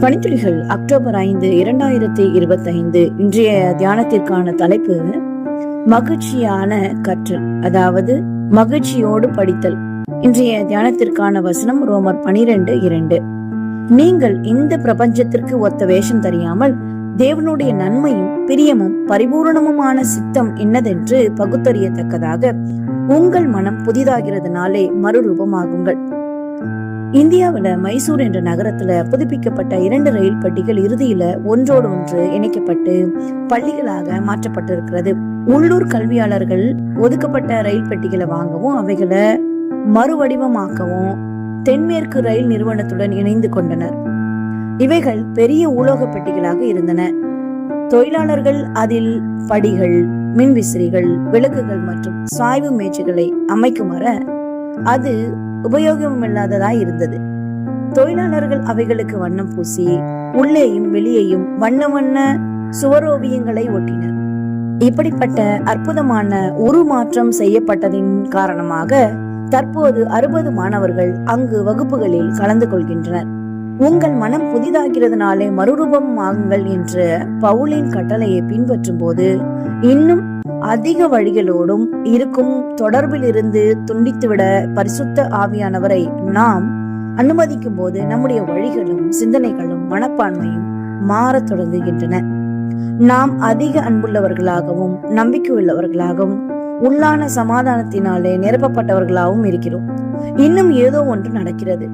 பணித்துளிகள் October ஐந்து இரண்டாயிரத்தி இருபத்தி ஐந்து இன்றைய தியானத்திற்கான தலைப்பு மகிழ்ச்சியான கற்றல் அதாவது மகிழ்ச்சியோடு படித்தல். இன்றைய தியானத்திற்கான வசனம் ரோமர் பனிரெண்டு இரண்டு. நீங்கள் இந்த பிரபஞ்சத்திற்கு ஒத்த வேஷம் தெரியாமல் தேவனுடைய நன்மையும் பிரியமும் பரிபூரணமுமான சித்தம் என்னதென்று பகுத்தறியத்தக்கதாக உங்கள் மனம் புதிதாகிறதுனாலே மறுரூபமாகுங்கள். இந்தியாவில் மைசூர் என்ற நகரத்துல புதுப்பிக்கப்பட்ட இரண்டு ரயில் பெட்டிகள் இறுதியில ஒன்றோடு ஒன்று இணைக்கப்பட்டு பள்ளிகளாக மாற்றப்பட்டிருக்கிறது. உள்ளூர் கல்வியாளர்கள் ஒதுக்கப்பட்ட ரயில் பெட்டிகளை வாங்கவும் அவைகளை மறுவடிவமாக்கவும் தென்மேற்கு ரயில் நிறுவனத்துடன் இணைந்து கொண்டனர். இவைகள் பெரிய உலோக பெட்டிகளாக இருந்தன. தொழிலாளர்கள் அதில் படிகள் மின்விசிறிகள் விளக்குகள் மற்றும் சாய்வு மேஜைகளை அமைக்குமாற வர அது உபயோகமில்லாததாய் இருந்தது. தொழிலாளர்கள் அவைகளுக்கு வண்ணம் பூசி உள்ளேயும் வெளியேயும் வண்ண வண்ண சுவரோவியங்களை ஒட்டினர். இப்படிப்பட்ட அற்புதமான உருமாற்றம் செய்யப்பட்டதின் காரணமாக தற்போது அறுபது மாணவர்கள் அங்கு வகுப்புகளில் கலந்து கொள்கின்றனர். உங்கள் மனம் புதிதாகிறதுனாலே மறுரூபம் ஆகுங்கள் என்ற பவுலின் கட்டளையை பின்பற்றும் போது இன்னும் அதிக வழிகளோடும் இருக்கும் தொடர்பில் இருந்து துண்டித்துவிட பரிசுத்த ஆவியானவரை நாம் அனுமதிக்கும் போது நம்முடைய வழிகளும் சிந்தனைகளும் மனப்பான்மையும் மாறத் தொடங்குகின்றன. நாம் அதிக அன்புள்ளவர்களாகவும் நம்பிக்கை உள்ளவர்களாகவும் உள்ளான சமாதானத்தினாலே நிரப்பப்பட்டவர்களாகவும் இருக்கிறோம். இன்னும் ஏதோ ஒன்று நடக்கிறது.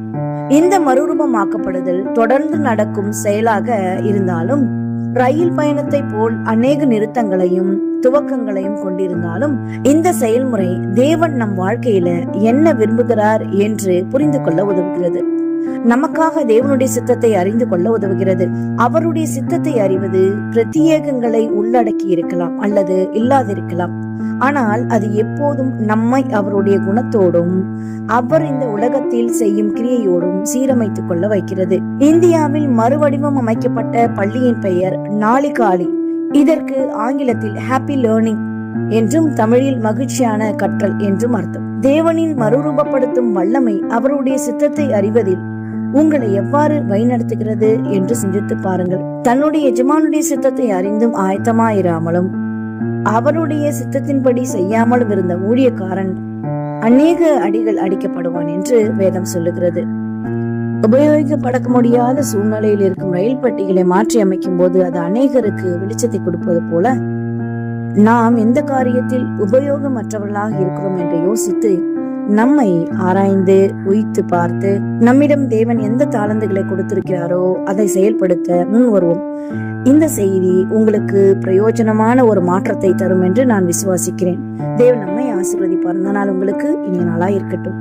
இந்த மறுரூபமாக்கப்படுதல் தொடர்ந்து நடக்கும் செயலாக இருந்தாலும் ரயில் பயணத்தை போல் அநேக நிறுத்தங்களையும் துவக்கங்களையும் கொண்டிருந்தாலும் இந்த செயல்முறை தேவன் நம் வாழ்க்கையில என்ன விரும்புகிறார் என்று புரிந்து கொள்ள உதவுகிறது. நமக்காக தேவனுடைய சித்தத்தை அறிந்து கொள்ள உதவுகிறது. அவருடைய சித்தத்தை அறிவது பிரத்யேகங்களை உள்ளடக்கி இருக்கலாம் அல்லது இல்லாதிருக்கலாம். ஆனால் அது எப்போதும் நம்மை அவருடைய குணத்தோடும் அவர் இந்த உலகத்தில் செய்யும் கிரியையோடும் சீரமைத்துக் கொள்ள வைக்கிறது. இந்தியாவில் மறுவடிவம் அமைக்கப்பட்ட பள்ளியின் பெயர் நாளிகாலி. இதற்கு ஆங்கிலத்தில் ஹாப்பி லேர்னிங் என்றும் தமிழில் மகிழ்ச்சியான கற்றல் என்றும் அர்த்தம். தேவனின் மறுரூபப்படுத்தும் வல்லமை அவருடைய சித்தத்தை அறிவதில் உங்களை எவ்வாறு வழிநடத்துகிறது என்று சிந்தித்து பாருங்கள். தன்னுடைய எஜமானுடைய சித்தத்தை அறிந்தும் ஆயத்தமாயிராமலும் அவருடைய சித்தத்தின்படி செய்யாமலும் இருந்த ஊழியக்காரன் அநேக அடிகள் அடிக்கப்படுவான் என்று வேதம் சொல்லுகிறது. உபயோகிக்கப்படக்க முடியாத சூழ்நிலையில் இருக்கும் ரயில் பெட்டிகளை மாற்றி அமைக்கும் போது அது அநேகருக்கு வெளிச்சத்தை கொடுப்பது போல நாம் எந்த காரியத்தில் உபயோகமற்றவர்களாக இருக்கிறோம் என்று யோசித்து நம்மை ஆராய்ந்து உயித்து பார்த்து நம்மிடம் தேவன் எந்த தாளந்துகளை கொடுத்திருக்கிறாரோ அதை செயல்படுத்த முன் வருவோம். இந்த செய்தி உங்களுக்கு பிரயோஜனமான ஒரு மாற்றத்தை தரும் என்று நான் விசுவாசிக்கிறேன். தேவன் நம்மை ஆசீர்வதிப்பார். இந்த நாள் உங்களுக்கு இனிய நாளா இருக்கட்டும்.